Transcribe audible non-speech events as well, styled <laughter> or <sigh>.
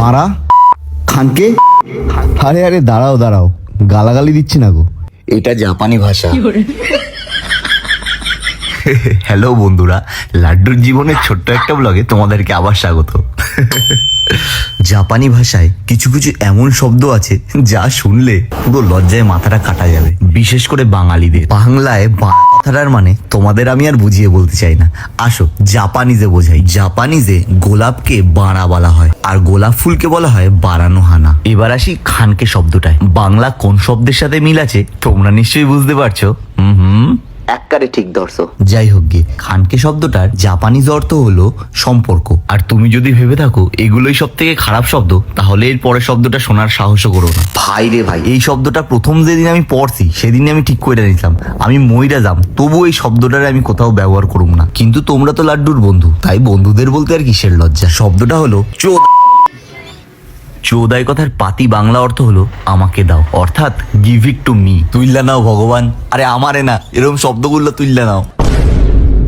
বাঁড়া খানকে? আরে আরে দাঁড়াও দাঁড়াও। গালাগালি দিচ্ছি না গো। এটা জাপানি ভাষা। হ্যালো <laughs> বন্ধুরা। লাড্ডুর জীবনের ছোট্ট একটা ব্লগে তোমাদেরকে আবার স্বাগত। <laughs> জাপানি ভাষায় কিছু কিছু এমন শব্দ আছে যা শুনলে পুরো লজ্জায় মাথাটা কাটা যাবে। বিশেষ করে বাঙালিদের। বাংলায় কথাটার মানে তোমাদের আমি আর বুঝিয়ে বলতে চাই না। আসো, জাপানিজে বোঝাই। জাপানিজে গোলাপকে বাড়া বলা হয়, আর গোলাপ ফুলকে বলা হয় বাড়ানো হানা। এবার আসি খানকে শব্দটায়। বাংলা কোন শব্দের সাথে মিল আছে তোমরা নিশ্চয়ই বুঝতে পারছ। হুম হুম। এককারে ঠিক দর্শক যাই হোক গে খানকে শব্দটার জাপানিজ অর্থ হলো সম্পর্ক। আর তুমি যদি ভেবে থাকো এগুলোই সব থেকে খারাপ শব্দ তাহলে এর পরের শব্দটা শোনার সাহসও করো না। ভাই রে ভাই। এই শব্দটা প্রথম যেদিন আমি পড়ছি সেদিনই আমি ঠিক করে নিতাম আমি মইরা যাম তবু এই শব্দটার আমি কোথাও ব্যবহার করুম না। কিন্তু তোমরা তো লাড্ডুর বন্ধু তাই বন্ধুদের বলতে আর কিসের লজ্জা? শব্দটা হলো চোদ চৌদাই কথার পাতি বাংলা অর্থ হলো আমাকে দাও, অর্থাৎ গিভ ইট টু মি তুইল্লা নাও ভগবান। আরে আমারে না এরকম শব্দগুলো তুইল্লা নাও।